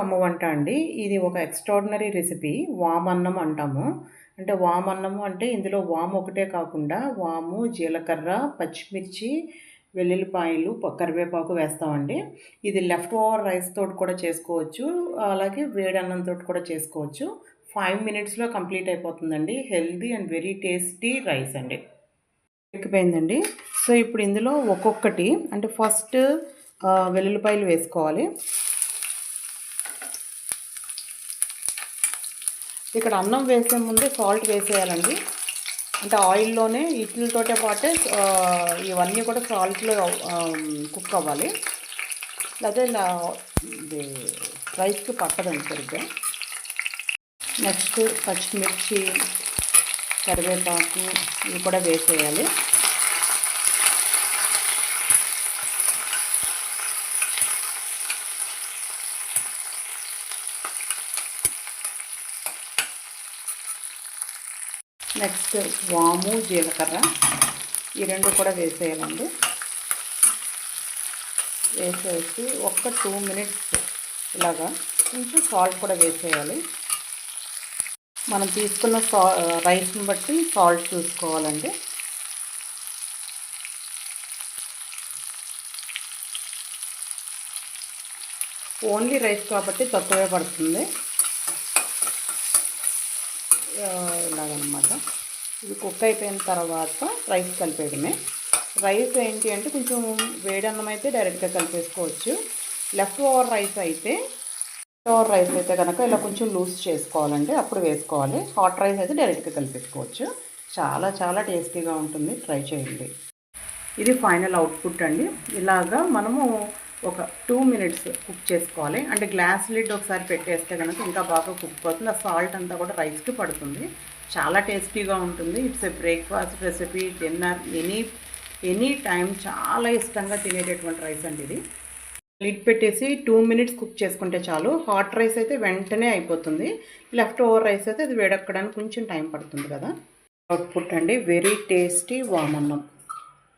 అమ్మ వంట అండి. ఇది ఒక ఎక్స్ట్రాడినరీ రెసిపీ వామన్నం అంటాము. అంటే వామన్నము అంటే ఇందులో వాము ఒకటే కాకుండా వాము జీలకర్ర పచ్చిమిర్చి వెల్లుల్లిపాయలు కరివేపాకు వేస్తామండి. ఇది లెఫ్ట్ ఓవర్ రైస్ తోటి కూడా చేసుకోవచ్చు. అలాగే వేడన్నంతో కూడా చేసుకోవచ్చు. ఫైవ్ మినిట్స్లో కంప్లీట్ అయిపోతుందండి. Healthy and very tasty rice అండి. ఎక్కిపోయిందండి సో ఇప్పుడు ఇందులో ఒక్కొక్కటి అంటే ఫస్ట్ వెల్లుల్లిపాయలు వేసుకోవాలి. ఇక్కడ అన్నం వేసే ముందే సాల్ట్ వేసేయాలండి. అంటే ఆయిల్లోనే ఇట్లతోటే పాటే ఇవన్నీ కూడా సాల్ట్లో కుక్ అవ్వాలి. అదే ఇలా ఇది రైస్కి పట్టదండి సరిగ్గా. నెక్స్ట్ పచ్చిమిర్చి కరివేపాకు ఇవి కూడా వేసేయాలి. నెక్స్ట్ వాము జీలకర్ర. ఈ రెండు కూడా వేసేయాలండి. వేసేసి ఒక్క టూ మినిట్స్ ఇలాగా కొంచెం సాల్ట్ కూడా వేసేయాలి. మనం తీసుకున్న సా రైస్ని బట్టి సాల్ట్ చూసుకోవాలండి. ఓన్లీ రైస్ కాబట్టి తక్కువే పడుతుంది. ఇలాగనమాట. ఇది కుక్ అయిపోయిన తర్వాత రైస్ కలిపేయడమే. రైస్ ఏంటి అంటే కొంచెం వేడి అన్నం అయితే డైరెక్ట్గా కలిపేసుకోవచ్చు. లెఫ్ట్ ఓవర్ రైస్ అయితే లెఫ్ట్ ఓవర్ రైస్ అయితే కనుక ఇలా కొంచెం లూజ్ చేసుకోవాలంటే అప్పుడు వేసుకోవాలి. హాట్ రైస్ అయితే డైరెక్ట్గా కలిపేసుకోవచ్చు. చాలా చాలా టేస్టీగా ఉంటుంది. ట్రై చేయండి. ఇది ఫైనల్ అవుట్పుట్ అండి. ఇలాగా మనము ఒక టూ మినిట్స్ కుక్ చేసుకోవాలి. అంటే గ్లాస్ లిడ్ ఒకసారి పెట్టేస్తే కనుక ఇంకా బాగా కుక్ అవుతుంది. ఆ సాల్ట్ అంతా కూడా రైస్కి పడుతుంది. చాలా టేస్టీగా ఉంటుంది. It's a breakfast recipe dinner any any time చాలా ఇష్టంగా తినేటటువంటి రైస్ అండి ఇది. లిడ్ పెట్టేసి టూ మినిట్స్ కుక్ చేసుకుంటే చాలు. హాట్ రైస్ అయితే వెంటనే అయిపోతుంది. లెఫ్ట్ ఓవర్ రైస్ అయితే అది వేడెక్కడానికి కొంచెం టైం పడుతుంది కదా. అవుట్పుట్ అండి. వెరీ టేస్టీ వామన్నం